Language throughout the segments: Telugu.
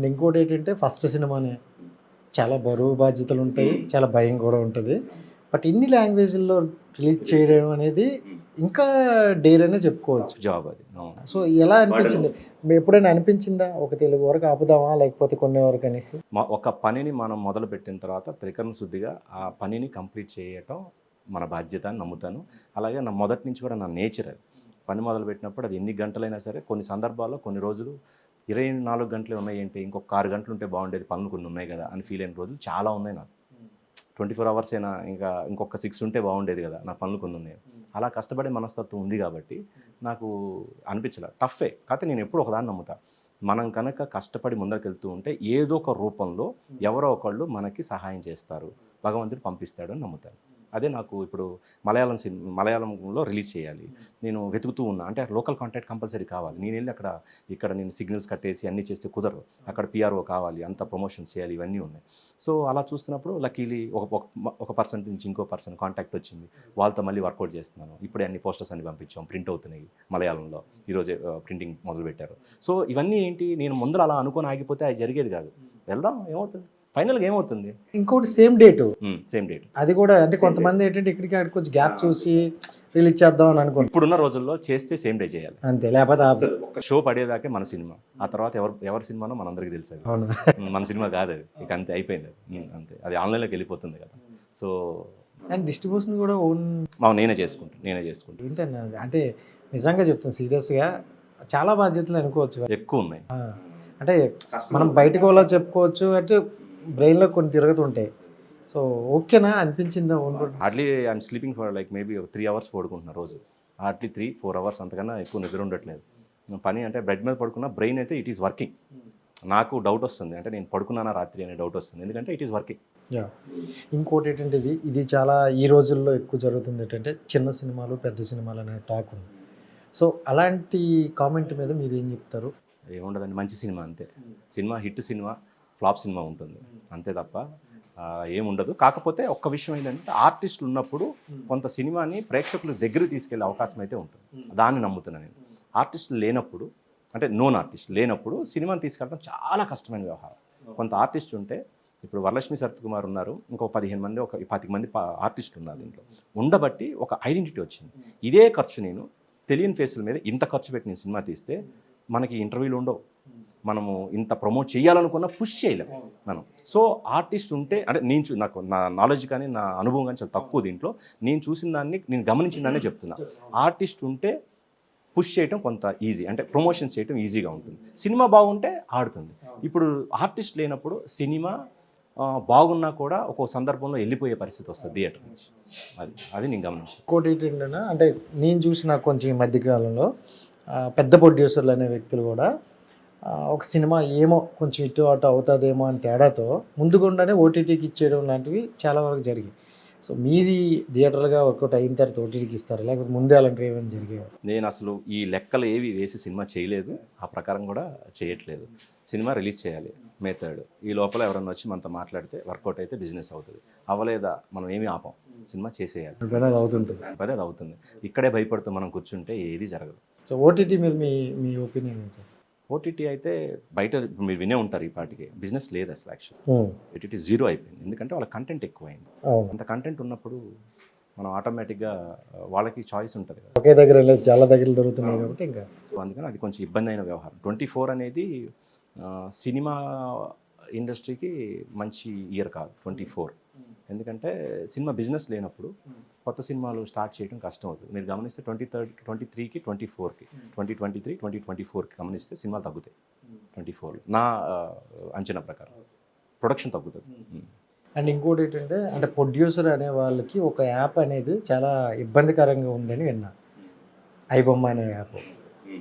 అండ్ ఇంకోటి ఏంటంటే ఫస్ట్ సినిమానే చాలా బరువు బాధ్యతలు ఉంటాయి చాలా భయం కూడా ఉంటుంది. బట్ ఇన్ని లాంగ్వేజ్ల్లో రిలీజ్ చేయడం అనేది ఇంకా డేర్ అనే చెప్పుకోవచ్చు. జాబ్ అది. సో ఎలా అనిపించింది? మీ ఎప్పుడైనా అనిపించిందా? ఒక తెలుగు వరకు ఆపుదామా? లేకపోతే కొన్ని వరకు అనేసి? మ- ఒక పనిని మనం మొదలు పెట్టిన తర్వాత త్రికరణ శుద్ధిగా ఆ పనిని కంప్లీట్ చేయటం మన బాధ్యత అని నమ్ముతాను. అలాగే నా మొదటి నుంచి కూడా నా నేచర్ అది. పని మొదలు పెట్టినప్పుడు అది ఎన్ని గంటలైనా సరే కొన్ని సందర్భాల్లో కొన్ని రోజులు ఇరవై నాలుగు గంటలే ఉన్నాయి ఏంటి ఇంకొక ఆరు గంటలు ఉంటే బాగుండేది పనులు కొన్ని ఉన్నాయి కదా అని ఫీల్ అయిన రోజులు చాలా ఉన్నాయి నాకు. ట్వంటీ ఫోర్ అవర్స్ అయినా ఇంకా ఇంకొక సిక్స్ ఉంటే బాగుండేది కదా నా పనులు కొన్ని ఉన్నాయి. అలా కష్టపడే మనస్తత్వం ఉంది కాబట్టి నాకు అనిపించలే. టఫే కాకపోతే నేను ఎప్పుడు ఒకదాన్ని నమ్ముతా. మనం కనుక కష్టపడి ముందరికి ఉంటే ఏదో ఒక రూపంలో ఎవరో ఒకళ్ళు మనకి సహాయం చేస్తారు. భగవంతుడు పంపిస్తాడు అని నమ్ముతాను. అదే నాకు ఇప్పుడు మలయాళం సినిమా మలయాళంలో రిలీజ్ చేయాలి. నేను వెతుకుతూ ఉన్నా. అంటే లోకల్ కాంటాక్ట్ కంపల్సరీ కావాలి. నేను వెళ్ళి అక్కడ ఇక్కడ నేను సిగ్నల్స్ కట్టేసి అన్నీ చేస్తే కుదరదు. అక్కడ పిఆర్ఓ కావాలి. అంత ప్రమోషన్స్ చేయాలి. ఇవన్నీ ఉన్నాయి. సో అలా చూస్తున్నప్పుడు లక్కీలీ ఒక ఒక- పర్సన్ నుంచి ఇంకో పర్సన్ కాంటాక్ట్ వచ్చింది. వాళ్ళతో మళ్ళీ వర్కౌట్ చేస్తున్నాను. ఇప్పుడే అన్ని పోస్టర్స్ అన్ని పంపించాం. ప్రింట్ అవుతున్నాయి మలయాళంలో. ఈరోజే ప్రింటింగ్ మొదలు పెట్టారు సో ఇవన్నీ ఏంటి? నేను ముందర అలా అనుకొని ఆగిపోతే అది జరిగేది కాదు. వెళ్దాం ఏమవుతుంది? ఫైనల్గా ఏమవుతుంది? ఇంకోటి సేమ్ డేట్. Same date. అది కూడా అంటే కొంతమంది ఏంటంటే ఇక్కడికి అక్కడ కొంచెం గ్యాప్ చూసి రిలీజ్ చేద్దాం అని అనుకుంటారు. ఇప్పుడున్న రోజుల్లో చేస్తే సేమ్ డే చేయాలి. అంతే లేకపోతే. ఒక షో పడేదాకే మన సినిమా. ఆ తర్వాత ఎవరు ఎవరి సినిమానో మనందరికీ తెలుసు అది. అవును. ఉమ్, మన సినిమా కాదు అది. ఇక అంతే అయిపోయింది అది. ఉమ్, అంతే. అది ఆన్లైన్లోకి వెళ్ళిపోతుంది కదా. సో అండ్ డిస్ట్రిబ్యూషన్ కూడా ఓన్ మా నేనే చేసుకుంటాను నేనే చేసుకుంటాను ఏంటన్నా అది? అంటే నిజంగా చెప్తాను సీరియస్గా చాలా బాధ్యతలు అనుకోవచ్చు ఎక్కువ ఉన్నాయి. ఆ, అంటే మనం బయటకు వాళ్ళ చెప్పుకోవచ్చు అంటే బ్రెయిన్లో కొన్ని తిరుగుతుంటాయి. సో ఓకేనా? అనిపించిందా hardly I'm sleeping for like maybe ఒక త్రీ అవర్స్ పడుకుంటున్నా రోజు. హార్డ్లీ త్రీ ఫోర్ అవర్స్ అంతకన్నా ఎక్కువ నిద్ర ఉండట్లేదు. పని అంటే బెడ్ మీద పడుకున్న బ్రెయిన్ అయితే ఇట్ ఈస్ వర్కింగ్ నాకు డౌట్ వస్తుంది. అంటే నేను పడుకున్నానా రాత్రి అనే డౌట్ వస్తుంది. ఎందుకంటే ఇట్ ఈస్ వర్కింగ్ యా. ఇంకోటి ఏంటంటే ఇది ఇది చాలా ఈ రోజుల్లో ఎక్కువ జరుగుతుంది ఏంటంటే చిన్న సినిమాలు పెద్ద సినిమాలు అనే టాక్ ఉంది. సో అలాంటి కామెంట్ మీద మీరు ఏం చెప్తారు? ఏముండదండి మంచి సినిమా అంతే. Cinema hit cinema. Flop cinema ఉంటుంది. అంతే తప్ప ఏముండదు కాకపోతే ఒక్క విషయం ఏంటంటే ఆర్టిస్టులు ఉన్నప్పుడు కొంత సినిమాని ప్రేక్షకుల దగ్గర తీసుకెళ్ళే అవకాశం అయితే ఉంటుంది. దాన్ని నమ్ముతున్నాను నేను. ఆర్టిస్టులు లేనప్పుడు అంటే నోన్ ఆర్టిస్ట్ లేనప్పుడు సినిమాని తీసుకెళ్ళడం చాలా కష్టమైన వ్యవహారం. కొంత ఆర్టిస్ట్ ఉంటే ఇప్పుడు వరలక్ష్మి సరత్ కుమార్ ఉన్నారు ఇంకో పదిహేను మంది ఒక పాతిక మంది ఆర్టిస్టులు ఉన్నారు దీంట్లో. ఉండబట్టి ఒక ఐడెంటిటీ వచ్చింది. ఇదే ఖర్చు నేను తెలియని ఫేసుల మీద ఇంత ఖర్చు పెట్టి నేను సినిమా తీస్తే మనకి ఇంటర్వ్యూలు ఉండవు. మనము ఇంత ప్రమోట్ చేయాలనుకున్న పుష్ చేయలేం మనం. సో ఆర్టిస్ట్ ఉంటే అంటే నేను నాకు నా నాలెడ్జ్ కానీ నా అనుభవం కానీ చాలా తక్కువ దీంట్లో. నేను చూసిన దాన్ని నేను గమనించిన దాన్నే చెప్తున్నా. ఆర్టిస్ట్ ఉంటే పుష్ చేయటం కొంత ఈజీ అంటే ప్రమోషన్ చేయటం ఈజీగా ఉంటుంది. సినిమా బాగుంటే ఆడుతుంది. ఇప్పుడు ఆర్టిస్ట్ లేనప్పుడు సినిమా బాగున్నా కూడా ఒక్కో సందర్భంలో వెళ్ళిపోయే పరిస్థితి వస్తుంది థియేటర్ నుంచి. అది అది నేను గమనించాను ఇంకోటి ఏంటంటే అంటే నేను చూసిన కొంచెం ఈ మధ్యకాలంలో పెద్ద ప్రొడ్యూసర్లు అనే వ్యక్తులు కూడా ఒక సినిమా ఏమో కొంచెం ఇటు అటు అవుతుందేమో అని తేడాతో ముందుగుండానే ఓటీటీకి ఇచ్చేయడం లాంటివి చాలా వరకు జరిగాయి. సో మీది థియేటర్గా వర్కౌట్ అయిన తర్వాత ఓటీటీకి ఇస్తారు? లేకపోతే ముందే అలాంటివి ఏమైనా జరిగాయి? నేను అసలు ఈ లెక్కలు ఏవి వేసి సినిమా చేయలేదు. ఆ ప్రకారం కూడా చేయట్లేదు. సినిమా రిలీజ్ చేయాలి మే థర్డ్. ఈ లోపల ఎవరన్నా వచ్చి మనతో మాట్లాడితే వర్కౌట్ అయితే బిజినెస్ అవుతుంది. అవ్వలేదా? మనం ఏమీ ఆపం. సినిమా చేసేయాలి. అది అవుతుంటుంది. అదే అది అవుతుంది. ఇక్కడే భయపడుతూ మనం కూర్చుంటే ఏది జరగదు. సో ఓటీటీ మీద మీ మీ ఒపీనియన్ ఏంటి? ఓటీటీ అయితే బయట మీరు వినే ఉంటారు ఈ పాటికి. బిజినెస్ లేదు అసలు యాక్చువల్ ఓటీటీ జీరో అయిపోయింది. ఎందుకంటే వాళ్ళ కంటెంట్ ఎక్కువైంది. అంత కంటెంట్ ఉన్నప్పుడు మనం ఆటోమేటిక్గా వాళ్ళకి చాయిస్ ఉంటుంది కదా. ఒకే దగ్గర లేదు చాలా దగ్గర దొరుకుతున్నాయి కాబట్టి ఇంకా. సో అందుకని అది కొంచెం ఇబ్బంది అయిన వ్యవహారం. ట్వంటీ ఫోర్ అనేది సినిమా ఇండస్ట్రీకి మంచి ఇయర్ కాదు ట్వంటీ ఫోర్. ఎందుకంటే సినిమా బిజినెస్ లేనప్పుడు కొత్త సినిమాలు స్టార్ట్ చేయడం కష్టం అవుతుంది. మీరు గమనిస్తే ట్వంటీ థర్డ్ ట్వంటీ త్రీకి ట్వంటీ ఫోర్కి. Twenty twenty three twenty twenty ఫోర్కి గమనిస్తే సినిమాలు తగ్గుతాయి. ట్వంటీ ఫోర్లో నా అంచనా ప్రకారం. ప్రొడక్షన్ తగ్గుతుంది. ఉమ్. అండ్ ఇంకోటి ఏంటంటే అంటే ప్రొడ్యూసర్ అనే వాళ్ళకి ఒక యాప్ అనేది చాలా ఇబ్బందికరంగా ఉందని విన్నా. ఐబొమ్మ అనే యాప్.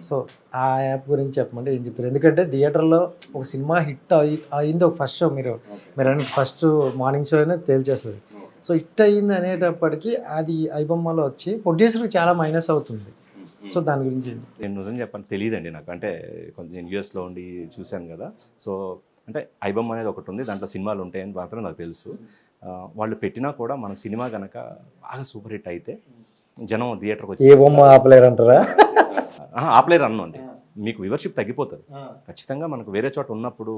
సో ఆ యాప్ గురించి చెప్పమంటే ఏం చెప్తారు? ఎందుకంటే థియేటర్లో ఒక సినిమా హిట్ అయి అయింది ఒక ఫస్ట్ షో మీరు మీరు అనే ఫస్ట్ మార్నింగ్ షో అయినా తేల్చేస్తుంది. సో హిట్ అయింది అనేటప్పటికి అది ఐబొమ్మలో వచ్చి ప్రొడ్యూసర్కి చాలా మైనస్ అవుతుంది. సో దాని గురించి ఏం చెప్తారు? నేను నిజం చెప్పాను తెలియదండి నాకు. అంటే కొంచెం నేను యూఎస్లో ఉండి చూశాను కదా. సో అంటే ఐబమ్ అనేది ఒకటి ఉంది దాంట్లో సినిమాలు ఉంటాయని మాత్రం నాకు తెలుసు. వాళ్ళు పెట్టినా కూడా మన సినిమా కనుక బాగా సూపర్ హిట్ అయితే జనం థియేటర్కి వచ్చి ఏ బొమ్మ ఆపలేరు అంటారా ఆహా, ఆపలేరు అన్ను అండి. మీకు వ్యూవర్షిప్ తగ్గిపోతుంది. ఖచ్చితంగా మనకు వేరే చోట ఉన్నప్పుడు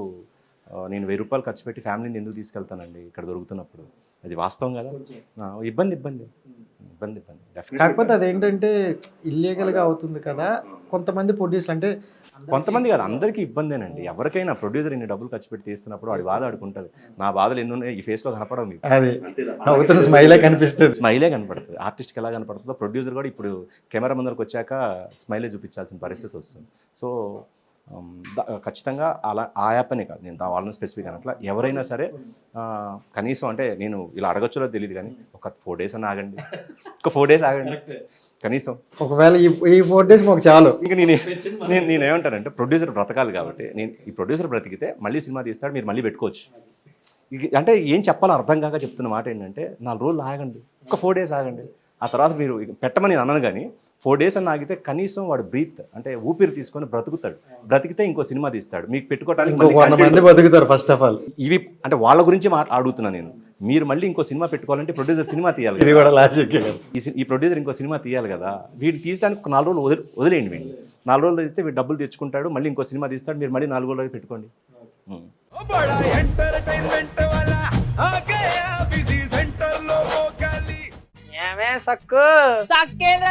నేను వెయ్యి రూపాయలు ఖర్చు పెట్టి ఫ్యామిలీని ఎందుకు తీసుకెళ్తానండి ఇక్కడ దొరుకుతున్నప్పుడు? అది వాస్తవం కదా? ఇబ్బంది ఇబ్బంది. ఇబ్బంది ఇబ్బంది. కాకపోతే అదేంటంటే ఇల్లీగల్గా అవుతుంది కదా? కొంతమంది ప్రొడ్యూసర్ అంటే కొంతమంది కాదు అందరికీ ఇబ్బందేనండి. ఎవరికైనా ప్రొడ్యూసర్ ఇన్ని డబ్బులు ఖర్చు పెట్టి తీస్తున్నప్పుడు వాడి బాధ ఆడుకుంటుంది. నా బాధలు ఎన్ని ఉన్నాయి ఈ ఫేస్లో కనపడవు మీకు. అది. నవ్వుతున్న స్మైలే కనిపిస్తుంది. స్మైలే కనపడుతుంది. ఆర్టిస్ట్కి ఎలా కనపడుతుందో ప్రొడ్యూసర్ కూడా ఇప్పుడు కెమెరా ముందరకు వచ్చాక స్మైలే చూపించాల్సిన పరిస్థితి వస్తుంది. సో ద- ఖచ్చితంగా అలా ఆ యాప్ అనే కాదు నేను వాళ్ళని స్పెసిఫిక్ అనట్లా ఎవరైనా సరే కనీసం అంటే నేను ఇలా అడగచ్చో తెలియదు కానీ ఒక ఫోర్ డేస్ అని ఆగండి. ఒక ఫోర్ డేస్ ఆగండి. కనీసం. ఒకవేళ ఈ ఫోర్ డేస్ మాకు చాలు. ఇంకా నేను నేను నేను ఏమంటానంటే ప్రొడ్యూసర్ బ్రతకాలి కాబట్టి నేను ఈ ప్రొడ్యూసర్ బ్రతికితే మళ్ళీ సినిమా తీస్తాడు మీరు మళ్ళీ పెట్టుకోవచ్చు. అంటే ఏం చెప్పాలో అర్థం కాక చెప్తున్న మాట ఏంటంటే నాలుగు రోజులు ఆగండి. ఒక ఫోర్ డేస్ ఆగండి. ఆ తర్వాత మీరు పెట్టమని నేను అన్నాను కానీ ఫోర్ డేస్ అని ఆగితే కనీసం వాడు బ్రీత్ అంటే ఊపిరి తీసుకొని బ్రతుకుతాడు. బ్రతికితే ఇంకో సినిమా తీస్తాడు. మీకు పెట్టుకోవడానికి బతుకుతారు ఫస్ట్ ఆఫ్ ఆల్ ఇవి అంటే వాళ్ళ గురించి మాట్లా అడుగుతున్నా నేను. మీరు మళ్ళీ ఇంకో సినిమా పెట్టుకోవాలంటే ప్రొడ్యూసర్ సినిమా తీయాలి ఇది కూడా లాజిక్ ఈ ప్రొడ్యూసర్ ఇంకో సినిమా తీయాలి కదా. వీడు తీసడానికి నాలుగు రోజులు వదిలి వదిలేయండి వీడు నాలుగు రోజులు తీస్తే వీడు డబ్బులు తెచ్చుకుంటాడు మళ్ళీ ఇంకో సినిమా తీస్తాడు మీరు మళ్ళీ నాలుగు రోజులు పెట్టుకోండి. సక్కు? సక్కేంద్ర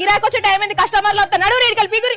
గిరాకొచ్చే టైం కస్టమర్లు వస్తా నడు కలిపి గురి